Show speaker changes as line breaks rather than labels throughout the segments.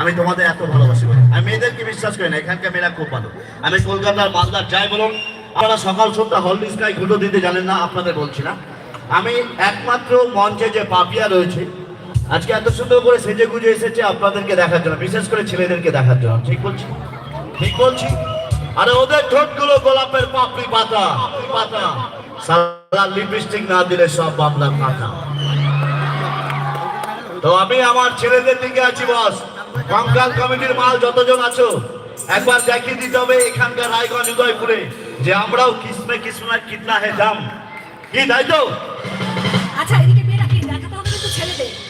আমি তোমাদের এত ভালোবাসি আমি মেয়েদেরকে বিশ্বাস করি না, এখানকার মেয়েরা খুব ভালো। আমি কলকাতার মালদার যাই বলুন, আপনারা সকাল সন্ধ্যা হলদিস গায়ে গুঁটো দিতে জানেন না, আপনাদের বলছি না। আমি একমাত্র মঞ্চে যে পাপিয়া রয়েছে, আজকে এত সুন্দর করে সেজে গুজে এসেছে আপনাদেরকে দেখার জন্য, বিশেষ করে ছেলেদেরকে দেখার জন্য। ঠিক বলছি? ঠিক বলছি? আরে ওদের ঠোঁটগুলো গোলাপের পাপড়ি পাতা পাতা। সারা লিপস্টিক না দিলে সব বাংলা কাটা তো আমি আমার ছেলেদের দিকে আছি, বস। কঙ্কাল কমিটির মাল যতজন আছো একবার দেখিয়ে দিতে হবে এখানকার রায়গঞ্জ উদয়পুরে যে আমরাও কিসমে কিসমে কিতনা হে দাম কি তাই তো?
আচ্ছা এদিকে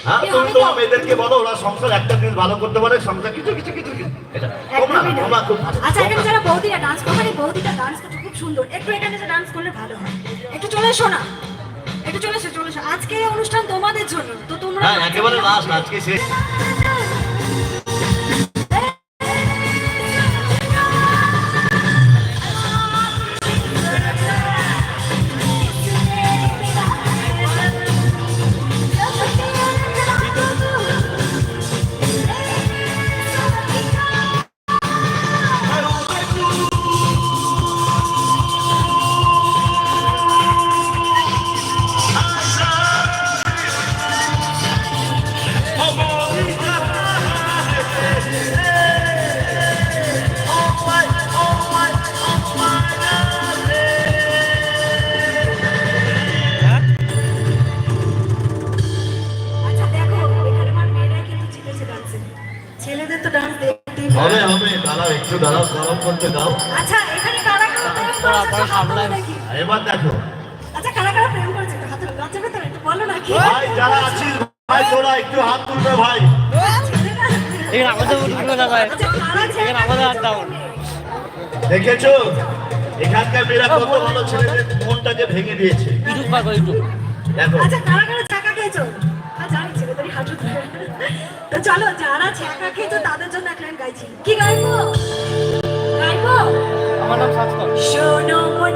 হ্যাঁ তুমি তো? মেয়েদেরকে বলো ওরা সংসার একটা দিন ভালো করতে পারে সংসার কিছু কিছু কিছু এটা তোমরা
না।
তোমরা খুব।
আচ্ছা এখানে যারা বৌদিরা ডান্স করে বৌদিটা ডান্স করছে খুব সুন্দর। একটু এখানে যে ডান্স করলে ভালো হয়। একটু চলে এসো না। একটু চলে এসো চলে এসো। আজকে অনুষ্ঠান তোমাদের জন্য তো তোমরা
হ্যাঁ একেবারে লাস্ট আজকে শেষ।
হবে।
হবে দাঁড়াও একটু দাঁড়াও গরম করতে দাও।
আচ্ছা এখানে কারা কারা
এবার দেখো।
আচ্ছা কারা কারা প্রেম করেছে একটু লজ্জা পেতে একটু বলো না
ভাই যারা আছিস ভাই তোরা একটু হাত তুলবে ভাই।
ছেলেরা?
এখানে আমাদের উঠবে
আচ্ছা
এখানে আমাদের আর
দেখেছ? এখানকার মেয়েরা কত ভালো ছেলেদের মনটাকে ভেঙে দিয়েছে।
ইউটিউব বার করে ইউটিউব
দেখো।
আচ্ছা কারা কারা চাকা খেয়েছো? জানি হাঁটু তো চলো যারা চাকা খেয়েছো তাদের জন্য এক লাইন গাইছি। কি গাইবো? গাইবো?
আমার নাম সাজকর
শোনো মন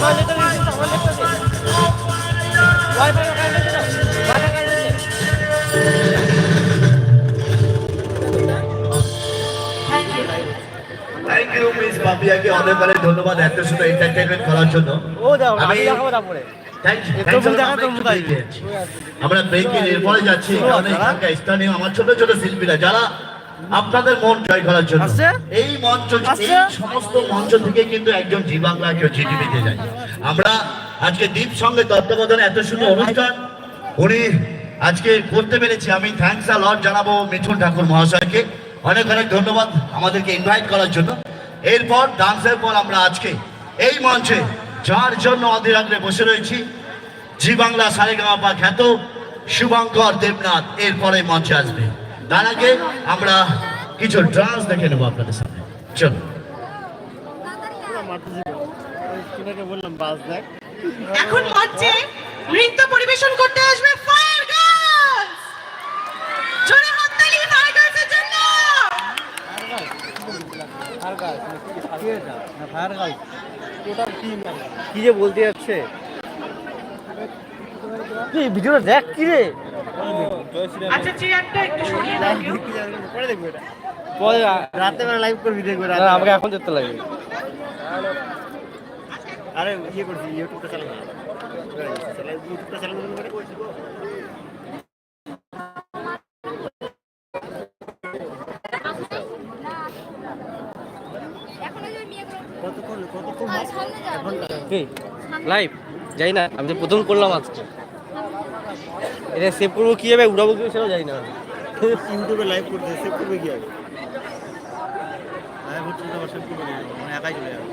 আমার আমার ওয়াইফাই
থ্যাংক ইউ
মিস অনেক অনেক ধন্যবাদ এত সুন্দর এন্টারটেইনমেন্ট করার জন্য।
ও দাও আমি দেখাবো তারপরে।
আমরা। ব্রেকের এরপরে যাচ্ছি। স্থানীয় আমার ছোট ছোট শিল্পীরা যারা আপনাদের মন জয় করার জন্য। এই মঞ্চ এই সমস্ত মঞ্চ থেকে কিন্তু একজন জি বাংলা কেউ চিঠি পেতে যায়। আমরা আজকে দ্বীপ সঙ্গে তত্ত্বাবধানে এত সুন্দর অনুষ্ঠান উনি আজকে করতে পেরেছি। আমি থ্যাংকস আ লট জানাব মিঠুন ঠাকুর মহাশয়কে। অনেক অনেক ধন্যবাদ আমাদেরকে ইনভাইট করার জন্য। এরপর ডান্সের পর আমরা আজকে এই মঞ্চে যার জন্য অধীর আগ্রে বসে রয়েছি জি বাংলা সারেগামা খ্যাত শুভঙ্কর দেবনাথ। এরপরে মঞ্চে আসবে। তার আগে আমরা কিছু ডান্স দেখে নেব আপনাদের সামনে। চলো
বললাম বাস দেখ
এখন মঞ্চে নৃত্য পরিবেশন করতে আসবে ফায়ার গার্লস জোরে হাততালি ফায়ার গার্লসের জন্য!
কি যে বলতে যাচ্ছে? ভিডিওটা দেখ কি রে?
আচ্ছা চেয়ারটা একটু সরিয়ে দাও কেউ।
পরে রাতে বেলা লাইভ করবি দেখবে আমাকে এখন দেখতে লাগবে। আরে ইয়ে করছি ইউটিউবটা লাইভ যাই না আমি তো প্রথম করলাম আজকে। এটা সেভ করব কি হবে উড়াবো কি সেটাও যাই না। ইউটিউবে লাইভ করতে সেভ করবে কি হবে
মানে একাই চলে যাবে।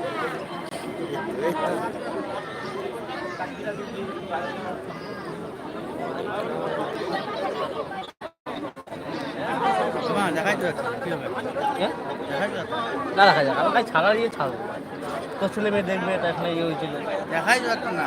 দেখাই তো যাচ্ছে কি হবে? দেখাই তো
না দেখা যাক আমাকে ছাড়া দিয়ে ছাড়বো তো ছেলে মেয়ে দেখবে এটা এখানে ইয়ে হয়েছিল
দেখাই যাচ্ছে না।